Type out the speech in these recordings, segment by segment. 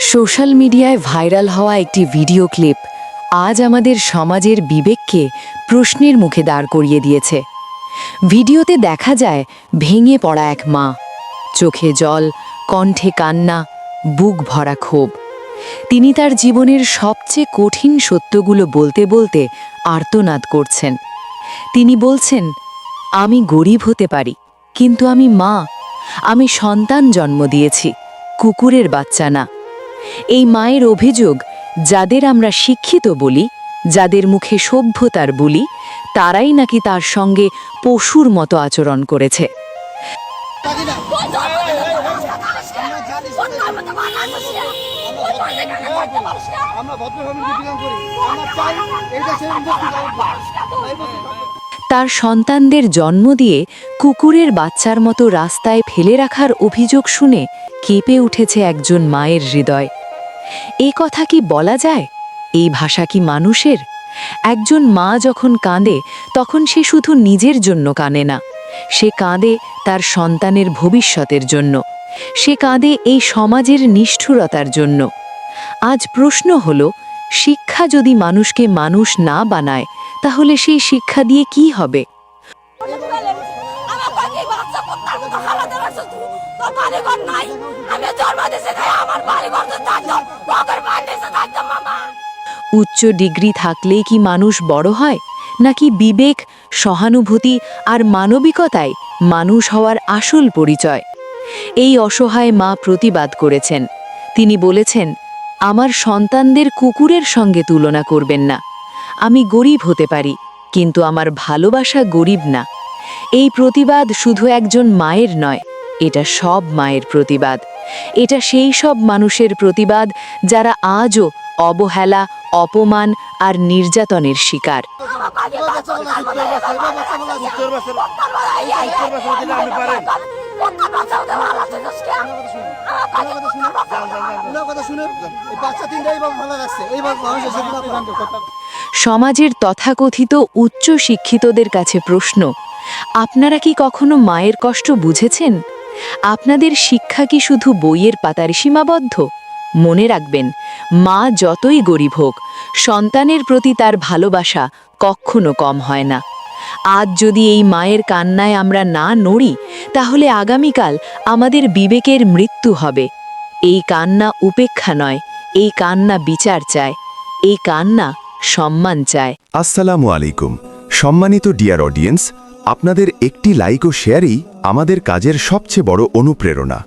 Social মিডিয়ায় viral হওয়া একটি ভিডিও ক্লিপ আজ আমাদের সমাজের বিবেককে প্রশ্নের মুখে দাঁড় করিয়ে দিয়েছে। ভিডিওতে দেখা যায়, ভেঙে পড়া এক মা। চোখে জল, কণ্ঠে কান্না, বুক ভরা ক্ষোভ। তিনি তার জীবনের সবচেয়ে কঠিন সত্যগুলো বলতে বলতে আর্তনাদ করছেন। তিনি বলছেন, আমি গরিব হতে পারি, কিন্তু আমি মা আমি সন্তান জন্ম দিয়েছি, কুকুরের বাচ্চা না। এই মায়ের অভিযোগ, যাদের আমরা শিক্ষিত বলি, যাদের মুখে সভ্যতার বলি, তারাই নাকি তার সঙ্গে পশুর মতো আচরণ করেছে। আমরা তার সন্তানদের জন্ম দিয়ে কুকুরের বাচ্চার মতো রাস্তায় ফেলে রাখার অভিযোগ শুনে কেঁপে উঠেছে একজন মায়ের হৃদয়। এ কথা কি বলা যায়? এই ভাষা কি মানুষের? একজন মা যখন কাঁদে, তখন সে শুধু নিজের জন্য কাঁদে না, সে কাঁদে তার সন্তানের ভবিষ্যতের জন্য, সে কাঁদে এই সমাজের নিষ্ঠুরতার জন্য। আজ প্রশ্ন হল, শিক্ষা যদি মানুষকে মানুষ না বানায় তাহলে সেই শিক্ষা দিয়ে কি হবে? উচ্চ ডিগ্রি থাকলেই কি মানুষ বড় হয়? নাকি বিবেক, সহানুভূতি আর মানবিকতায় মানুষ হওয়ার আসল পরিচয়? এই অসহায় মা প্রতিবাদ করেছেন। তিনি বলেছেন, আমার সন্তানদের কুকুরের সঙ্গে তুলনা করবেন না। আমি গরিব হতে পারি, কিন্তু আমার ভালোবাসা গরিব না। এই প্রতিবাদ শুধু একজন মায়ের নয়, এটা সব মায়ের প্রতিবাদ। এটা সেই সব মানুষের প্রতিবাদ যারা আজও অবহেলা, অপমান আর নির্যাতনের শিকার। কথা শুনে বাচ্চা ভালো লাগছে। কথা। সমাজের তথাকথিত উচ্চ শিক্ষিতদের কাছে প্রশ্ন, আপনারা কি কখনো মায়ের কষ্ট বুঝেছেন? আপনাদের শিক্ষা কি শুধু বইয়ের পাতার সীমাবদ্ধ? মনে রাখবেন, মা যতই গরিব হোক, সন্তানের প্রতি তার ভালোবাসা কখনো কম হয় না। আজ যদি এই মায়ের কান্নায় আমরা না নড়ি, তাহলে আগামীকাল আমাদের বিবেকের মৃত্যু হবে। এই কান্না উপেক্ষা নয়, এই কান্না বিচার চায়। এই কান্না সম্মান চায়। আসসালামু আলাইকুম। সম্মানিত ডিয়ার অডিয়েন্স, আপনাদের একটি লাইক ও শেয়ারই আমাদের কাজের সবচেয়ে বড় অনুপ্রেরণা।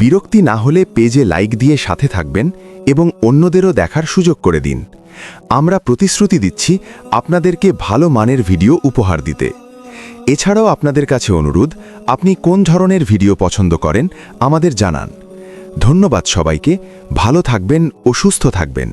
বিরক্তি না হলে পেজে লাইক দিয়ে সাথে থাকবেন এবং অন্যদেরও দেখার সুযোগ করে দিন। আমরা প্রতিশ্রুতি দিচ্ছি আপনাদেরকে ভালো মানের ভিডিও উপহার দিতে। এছাড়াও আপনাদের কাছে অনুরোধ, আপনি কোন ধরনের ভিডিও পছন্দ করেন আমাদের জানান। ধন্যবাদ সবাইকে, ভালো থাকবেন ও সুস্থ থাকবেন।